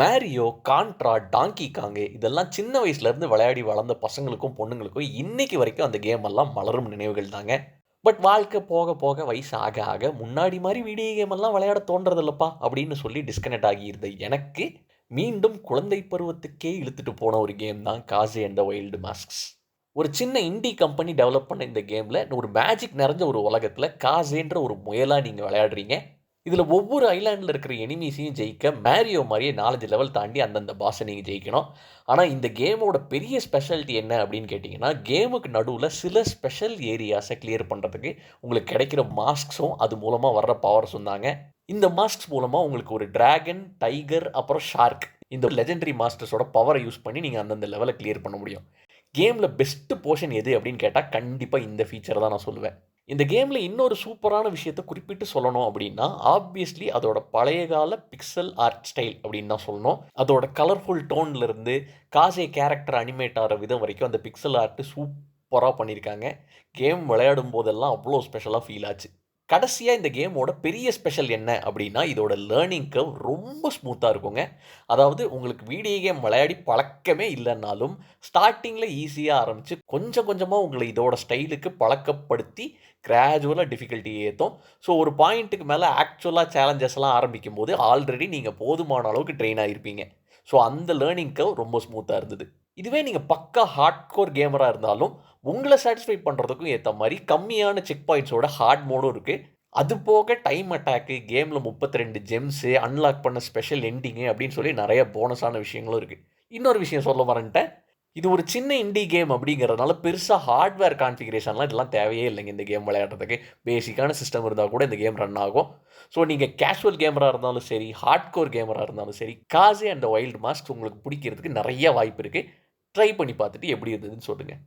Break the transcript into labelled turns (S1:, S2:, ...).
S1: Mario contra டாங்கி காங்கு இதெல்லாம் சின்ன வயசுலேருந்து விளையாடி வளர்ந்த பசங்களுக்கும் பொண்ணுங்களுக்கும் இன்னைக்கு வரைக்கும் அந்த கேம் எல்லாம் மலரும் நினைவுகள் தாங்க. பட் வாழ்க்கை போக போக வயசு ஆக ஆக முன்னாடி மாதிரி வீடியோ கேம் எல்லாம் விளையாட தோன்றதில்லப்பா அப்படின்னு சொல்லி டிஸ்கனெக்ட் ஆகியிருந்த எனக்கு மீண்டும் குழந்தை பருவத்துக்கே இழுத்துட்டு போன ஒரு கேம் தான் காசே அண்ட் த வைல்டு மாஸ்க்ஸ் ஒரு சின்ன இண்டி கம்பெனி டெவலப் பண்ண இந்த கேமில் ஒரு மேஜிக் நிறைஞ்ச ஒரு உலகத்தில் காசேன்ற ஒரு முயலாக நீங்கள் விளையாடுறீங்க. இதில் ஒவ்வொரு ஐலாண்டில் இருக்கிற எனிமீஸையும் ஜெயிக்க மேரியோ மாதிரியே நாலஞ்சு லெவல் தாண்டி அந்தந்த பாஸை நீங்கள் ஜெயிக்கணும். ஆனால் இந்த கேமோட பெரிய ஸ்பெஷாலிட்டி என்ன அப்படின்னு கேட்டிங்கன்னா கேமுக்கு நடுவில் சில ஸ்பெஷல் ஏரியாஸை கிளியர் பண்ணுறதுக்கு உங்களுக்கு கிடைக்கிற மாஸ்க்ஸும் அது மூலமாக வர்ற பவர்ஸும் தாங்க. இந்த மாஸ்க்ஸ் மூலமாக உங்களுக்கு ஒரு டிராகன் டைகர் அப்புறம் ஷார்க் இந்த லெஜெண்டரி மாஸ்டர்ஸோட பவரை யூஸ் பண்ணி நீங்கள் அந்தந்த லெவலை கிளியர் பண்ண முடியும். கேமில் பெஸ்ட்டு போர்ஷன் எது அப்படின்னு கேட்டால் கண்டிப்பாக இந்த ஃபீச்சர் தான் நான் சொல்லுவேன். இந்த கேமில் இன்னொரு சூப்பரான விஷயத்தை குறிப்பிட்டு சொல்லணும் அப்படின்னா ஆப்வியஸ்லி அதோட பழைய கால பிக்சல் ஆர்ட் ஸ்டைல் அப்படின்னு தான் சொல்லணும். அதோட கலர்ஃபுல் டோன்லேருந்து காசே கேரக்டர் அனிமேட் ஆகிற விதம் வரைக்கும் அந்த பிக்சல் ஆர்ட்டு சூப்பராக பண்ணியிருக்காங்க கேம் விளையாடும் போதெல்லாம் அவ்வளோ ஸ்பெஷலாக ஃபீல் ஆச்சு. கடைசியாக இந்த கேமோட பெரிய ஸ்பெஷல் என்ன அப்படின்னா இதோட லேர்னிங் கர்வ் ரொம்ப ஸ்மூத்தாக இருக்குங்க. அதாவது உங்களுக்கு வீடியோ கேம் விளையாடி பழக்கமே இல்லைன்னாலும் ஸ்டார்டிங்கில் ஈஸியாக ஆரம்பித்து கொஞ்சம் கொஞ்சமாக உங்களை இதோட ஸ்டைலுக்கு பழக்கப்படுத்தி கிராஜுவலாக டிஃபிகல்ட்டி ஏற்றும் ஸோ ஒரு பாயிண்ட்டுக்கு மேலே ஆக்சுவலாக சேலஞ்சஸ்லாம் ஆரம்பிக்கும் போது ஆல்ரெடி நீங்கள் போதுமான அளவுக்கு ட்ரெயின் ஆகிருப்பீங்க ஸோ அந்த லேர்னிங் கர்வ் ரொம்ப ஸ்மூத்தாக இருந்தது. இதுவே நீங்கள் பக்கா ஹார்ட் கோர் கேமராக இருந்தாலும் உங்களை சாட்டிஸ்ஃபை பண்ணுறதுக்கும் ஏற்ற மாதிரி கம்மியான செக் பாயிண்ட்ஸோட ஹார்ட் மோடும் இருக்குது அது போக டைம் அட்டாக்கு கேமில் முப்பத்தி ரெண்டு ஜெம்ஸு அன்லாக் பண்ண ஸ்பெஷல் எண்டிங்கு அப்படின்னு சொல்லி நிறைய போனஸான விஷயங்களும் இருக்குது இன்னொரு விஷயம் சொல்ல வரேன்ட்டேன். இது ஒரு சின்ன இண்டி கேம் அப்படிங்கிறதுனால பெருசாக ஹார்ட்வேர் கான்ஃபிகரேஷன்லாம் இதெல்லாம் தேவையே இல்லைங்க இந்த கேம் விளையாடுறதுக்கு. பேசிக்கான சிஸ்டம் இருந்தால் கூட இந்த கேம் ரன் ஆகும். ஸோ நீங்கள் கேஷுவல் கேமராக இருந்தாலும் சரி ஹார்ட் கோர் கேமராக இருந்தாலும் சரி காசே அண்ட் வைல்டு மாஸ்க் உங்களுக்கு பிடிக்கிறதுக்கு நிறைய வாய்ப்பு இருக்குது ட்ரை பண்ணி பார்த்துட்டு எப்படி இருந்ததுன்னு சொல்லுங்கள்